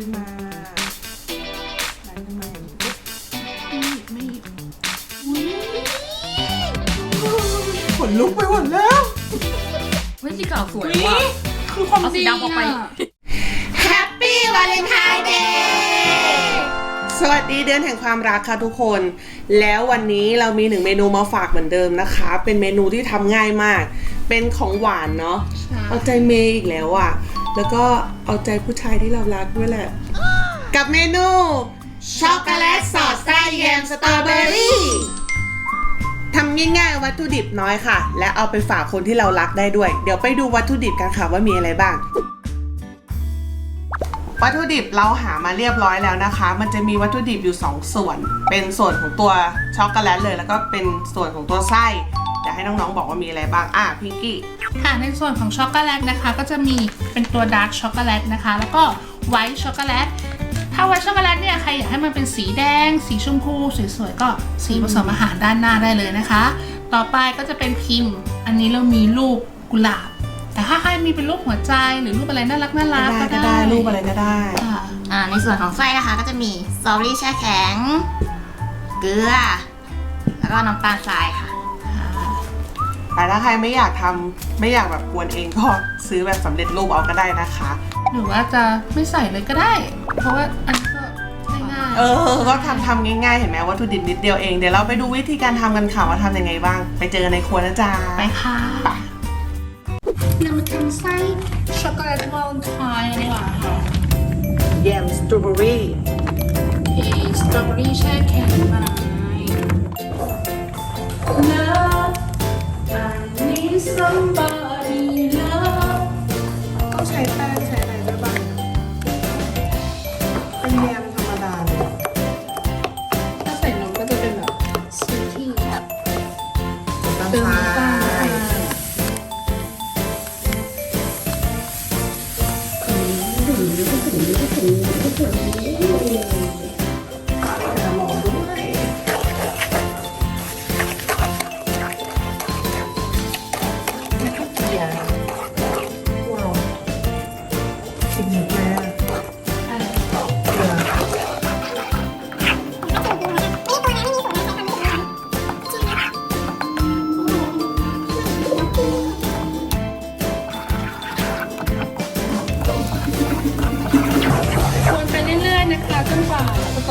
ขึ้นมาดันขึ้นมาอย่างนี้ปุ๊บไม่หยิบไม่หยิบขนลุกไปหมดแล้วเฮ้ยสีขาวสวยนี่ว่ะคือความเอาสีดีดำออกไปะ Happy Valentine Day สวัสดีเดือนแห่งความรักค่ะทุกคน แล้ววันนี้เรามีหนึ่งเมนูมาฝากเหมือนเดิมนะคะ เป็นเมนูที่ทำง่ายมาก เป็นของหวานเนาะ เอาใจเมย์อีกแล้วอะ่ะ แล้วก็เอาใจผู้ชายที่เรารักด้วยแหละ กับเมนูช็อกโกแลตสอดไส้แยมสตรอเบอรี่ทำง่ายๆวัตถุดิบน้อยค่ะ และเอาไปฝากคนที่เรารักได้ด้วย เดี๋ยวไปดูวัตถุดิบกันค่ะว่ามีอะไรบ้าง วัตถุดิบเราหามาเรียบร้อยแล้วนะคะ มันจะมีวัตถุดิบอยู่ 2 ส่วน เป็นส่วนของตัวช็อกโกแลตเลย แล้วก็เป็นส่วนของตัวไส้เดี๋ยวให้น้องๆบอกว่ามีอะไรบ้างอะพิงกี้ ค่ะในส่วนของช็อกโกแลตนะคะ ก็จะมีเป็นตัวดาร์กช็อกโกแลตนะคะ แล้วก็ไวท์ช็อกโกแลตถ้าไวท์ช็อกโกแลตเนี่ยใครอยากให้มันเป็นสีแดง สีชมพูสวยๆก็สีผสมอาหารด้านหน้าได้เลยนะคะ ต่อไปก็จะเป็นพิมพ์ อันนี้เรามีรูปกุหลาบ แต่ถ้าใครมีเป็นรูปหัวใจหรือรูปอะไรน่ารักน่ารักก็ก็ได้ได้รูปอะไรก็ได้ค่ะ อ่าในส่วนของไส้นะคะก็จะมีสตรอเบอรี่แช่แข็ง เกลือ แล้วก็น้ำตาลทรายค่ะ แต่ถ้าใครไม่อยากทำไม่อยากแบบกวนเองก็ซื้อแบบสำเร็จรูปเอาก็ได้นะคะ หรือว่าจะไม่ใส่เลยก็ได้ เพราะว่าอันนี้ก็ง่ายๆเออ ก็ทำทำง่ายๆ เห็นไหมวัตถุดิบนิดเดียวเอง เดี๋ยวเราไปดูวิธีการทำกันค่ะว่าทำยังไงบ้าง ไปเจอกันในครัวนะจ๊ะ ไปค่ะไปเรามาทำไส้ช็อกโกแลตวาเลนไทน์ดีกว่าค่ะแยมสตรอเบอรี่เอสตรอเบอรี่แช่แข็งไม้ Love somebody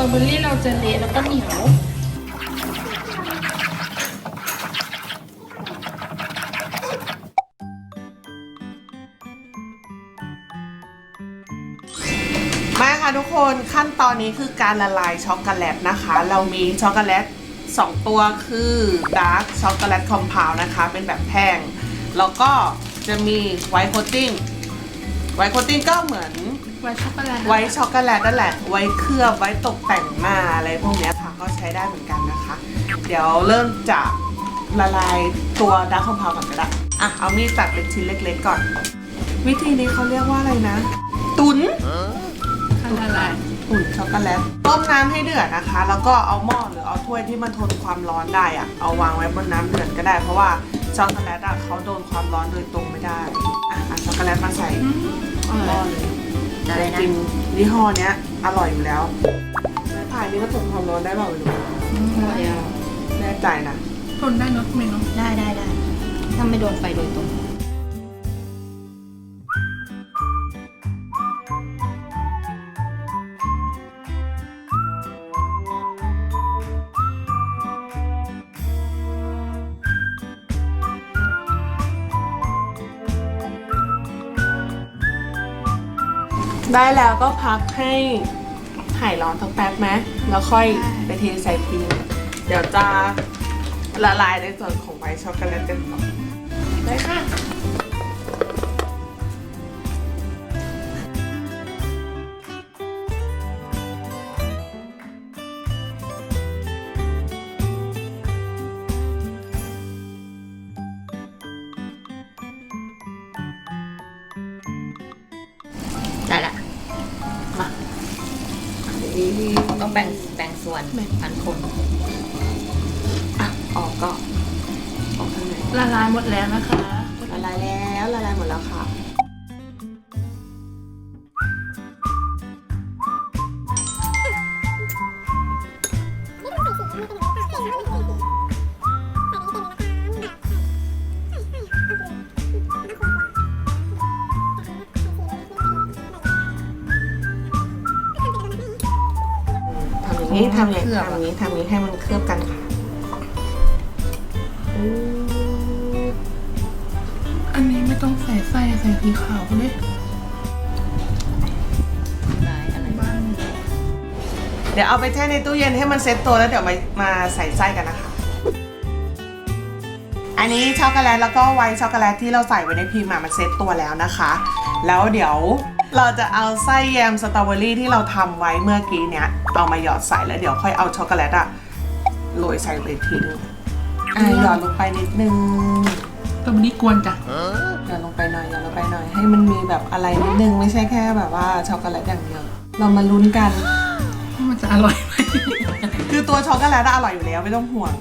ตรอเบอรี่เราจะเละแล้วก็เหนียวมาค่ะทุกคนขั้นตอนนี้คือการละลายช็อกโกแลตนะคะ เรามีช็อกโกแลต 2 ตัวคือดาร์กช็อกโกแลตคอมเพลนะคะ เป็นแบบแท่งแล้วก็จะมีไวท์โคตติ้งไวท์โคตติ้งก็เหมือน ไวท์ช็อกโกแลตไว้ช็อกโกแลตนั่นแหละ ไว้เคลือบไว้ตกแต่งหน้าอะไรพวกเนี้ยค่ะก็ใช้ได้เหมือนกันนะคะ เดี๋ยวเริ่มจากละลายตัวดาร์คคอมเพลก่อนก็ได้อะเอามีดตัดเป็นชิ้นเล็ก ๆ ก่อน วิธีนี้เขาเรียกว่าอะไรนะ ตุนขั้นอะไรอุ่นช็อกโกแลตต้มน้ำให้เดือดนะคะ แล้วก็เอาหม้อหรือเอาถ้วยที่มันทนความร้อนได้อะเอาวางไว้บนน้ำเดือดก็ได้ เพราะว่าช็อกโกแลตอะเขาโดนความร้อนโดยตรงไม่ได้อะเอาช็อกโกแลตมาใส่หม้อเลย อะไรนะ กินยี่ห้อเนี้ย อร่อยอยู่แล้วพายนี้ก็ทนความร้อนได้เปล่าไม่รู้อร่อยอะแน่ใจนะทนได้เนอะเมนูได้ได้ได้ถ้าไม่โดนไฟโดยตรง ได้แล้วก็พักให้หายร้อนสักแป๊บไหมแล้วค่อยไปเทใส่พิมพ์เดี๋ยวจะละลายในส่วนของไวท์ช็อกโกแลตกันก่อนได้ค่ะ ต้องแบ่งแบ่งส่วนพันคนอะออกก็ออกข้างในละลายหมดแล้วนะคะ ละลายแล้วละลายหมดแล้วค่ะ นี่ทำอย่างเคลือบทำอย่างนี้ทำอย่างนี้ให้มันเคลือบกันค่ะอืมอันนี้ไม่ต้องใส่ไส้ใส่สีขาวเลยได้อะไรบ้านเดี๋ยวเอาไปแช่ในตู้เย็นให้มันเซ็ตตัวแล้วเดี๋ยวมามาใส่ไส้กันนะคะ อันนี้ช็อกโกแลตแล้วก็ไวท์ช็อกโกแลตที่เราใส่ไว้ในพิมพ์อะมันเซ็ตตัวแล้วนะคะ แล้วเดี๋ยว เราจะเอาไส้แยมสตรอเบอรี่ที่เราทำไว้เมื่อกี้เนี้ยเอามาหยอดใส่แล้วเดี๋ยวค่อยเอาช็อกโกแลตอะโรยใส่เลยทีนึงอะหยอดลงไปนิดนึงตัวนี้กวนจ้ะหยอดลงไปหน่อยหยอดลงไปหน่อย ให้มันมีแบบอะไรนิดนึงไม่ใช่แค่แบบว่าช็อกโกแลตอย่างเดียว เรามาลุ้นกันว่ามันจะอร่อยไหมคือตัวช็อกโกแลตอะอร่อยอยู่แล้วไม่ต้องห่วง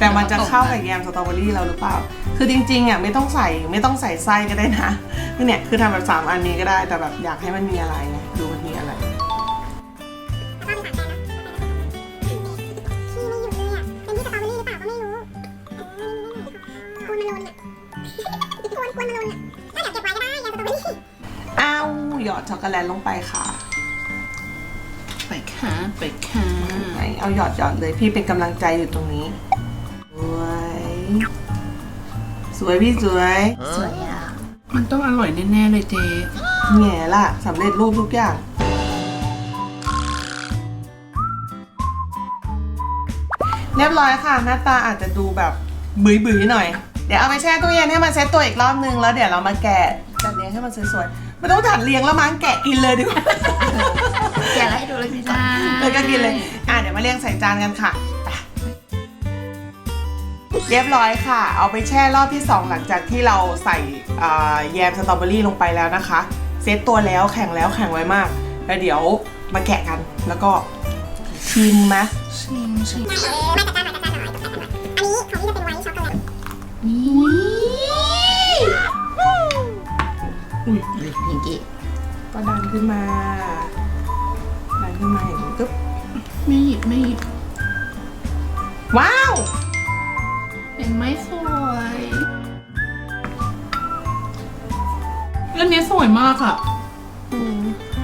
แต่มันจะเข้ากับแยมสตรอเบอรี่เราหรือเปล่า คือจริงๆอะไม่ต้องใส่ไม่ต้องใส่ไส้ก็ได้นะคือเนี่ยคือทำแบบสามอันนี้ก็ได้แต่แบบอยากให้มันมีอะไรไงดูมันมีอะไรที่ไม่หยุดเลยอะเป็นที่สตรอเบอรี่หรือเปล่าก็ไม่รู้กวนมาลนอะกวนกวนมาลนอะก็เดี๋ยวเก็บไว้ก็ได้ยาสตรอเบอรี่อ้าวหยอดช็อกโกแลตลงไปค่ะไปค่ะไปค่ะไหนเอาหยอดหยอดเลยพี่เป็นกำลังใจอยู่ตรงนี้สวย สวยพี่สวย สวยอะ มันต้องอร่อยแน่ ๆ เลยเจแง่ล่ะสำเร็จรูปทุกอย่าง เรียบร้อยค่ะ หน้าตาอาจจะดูแบบบุ๋ยบุ๋ยๆหน่อย เดี๋ยวเอาไปแช่ตู้เย็นให้มันเซ็ตตัวอีกรอบนึง แล้วเดี๋ยวเรามาแกะจัดเรียงให้มันสวยๆไม่ต้องจัดเรียงแล้วมั้งแกะกินเลยดีกว่า แกะแล้วให้ดูเลยพี่จ้าเลยก็กินเลย อะเดี๋ยวมาเรียงใส่จานกันค่ะไป เรียบร้อยค่ะ เอาไปแช่รอบที่ 2 หลังจากที่เราใส่แยมสตรอเบอรี่ลงไปแล้วนะคะ เซตตัวแล้วแข็งแล้วแข็งไว้มาก แล้วเดี๋ยวมาแกะกันแล้วก็ชิมไหมชิมชิมมาจัดจานหน่อยจัดจานหน่อยจัดจานหน่อยอันนี้ของพี่จะเป็นไวท์ช็อกโกแลตอุ้ยพิงกี้ก็ดันขึ้นมา ดันขึ้นมาอย่างนี้ปึ๊บไม่หยิบไม่หยิบ เรื่องนี้สวยมากอะ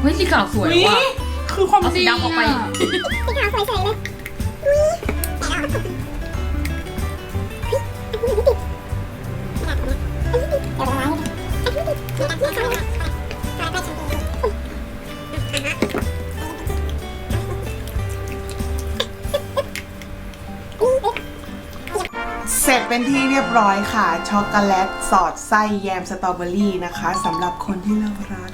เฮ้ยสีขาวสวยอุ๊ว่ะ คือความเอาสีดีดำออกไปะสีขาวสวยเฉยเลยอุ้ยแต่เราเฮ้ยอันนี้ไม่ติดกระดาษนี้อันนี้ติดเดี๋ยวเราล้างอันนี้ติดมีการที่เขาเนี่ยเขา ร็จเป็นที่เรียบร้อยค่ะ ช็อกโกแลตสอดไส้แยมสตรอเบอรี่นะคะสำหรับคนที่เรารัก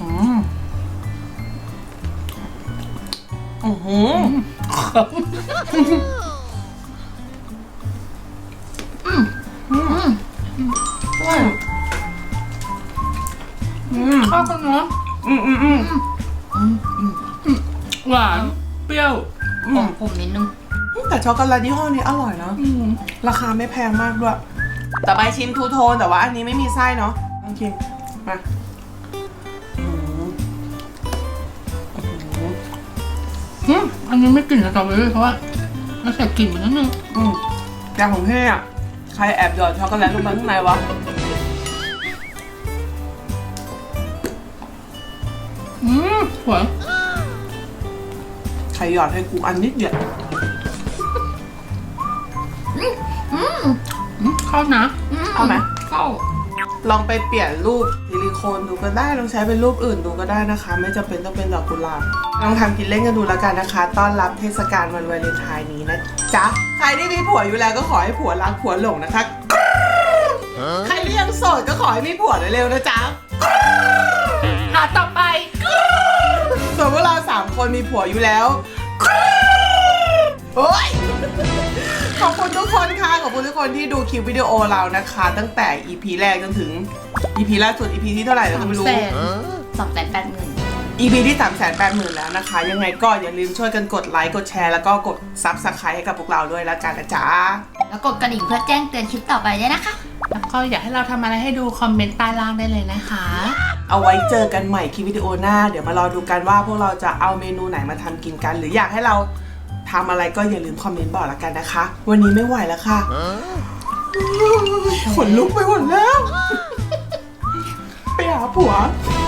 อืมอือหืออืมอืมเข้ากันเนาะอืมอืมอืมหวาน เปรี้ยว อืผมมผมนิดนึงแต่ช็อกโกแลตยี่ห้อนี้อร่อยเนาะอืมราคาไม่แพงมากด้วย ต่อไปชิมทูโทนแต่ว่าอันนี้ไม่มีไส้เนาะลองชิมมาอืมอืมอืมอันนี้ไม่กลิ่นสตรอเบอรี่เพราะว่าเราใส่กลิ่นมันนิดนึงอืมแต่ของพี่อะ ใครแอบหยอดช็อกโกแลตลงไปข้างในวะ อืมสวยใคร หยอดให้กูอันนิดเดียวอืมเข้านะเอาไหมเข้า ลองไปเปลี่ยนรูปซิลิโคนดูก็ได้ ลองใช้เป็นรูปอื่นดูก็ได้นะคะ ไม่จำเป็นต้องเป็นดอกกุหลาบ ลองทำกินเล่นกันดูแล้วกันนะคะ ต้อนรับเทศกาลวันวาเลนไทน์นี้นะจ๊ะ ใครที่มีผัวอยู่แล้วก็ขอให้ผัวรักผัวหลงนะคะ ใครที่ยังโสดก็ขอให้มีผัวเร็วๆนะจ๊ะหาต่อไปส่วนพวกเราสามคนมีผัวอยู่แล้ว โอ้ยขอบคุณทุกคนค่ะ ขอบคุณทุกคนที่ดูคลิปวิดีโอเรานะคะ ตั้งแต่ EP แรกจนถึง EP ล่าสุด EP ที่เท่าไหร่เราก็ไม่รู้สามแสนสองแสนแปดหมื่น EP ที่ 3 8 0 0 0 0 แล้วนะคะ ยังไงก็อย่าลืมช่วยกันกดไลค์ กดแชร์ แล้วก็กด Subscribe ให้กับพวกเราด้วยแล้วกันนะจ๊ะ แล้วกดกระดิ่งเพื่อแจ้งเตือนคลิปต่อไปด้วยนะคะ แล้วก็อยากให้เราทำอะไรให้ดูคอมเมนต์ใต้ล่างได้เลยนะคะ เอาไว้เจอกันใหม่คลิปวิดีโอหน้า เดี๋ยวมารอดูกันว่าพวกเราจะเอาเมนูไหนมาทำกินกัน หรืออยากให้เราทำอะไรก็อย่าลืมคอมเมนต์บอกแล้วกันนะคะ วันนี้ไม่ไหวแล้วค่ะขนลุกไปหมดแล้ว ไปหาผัวไ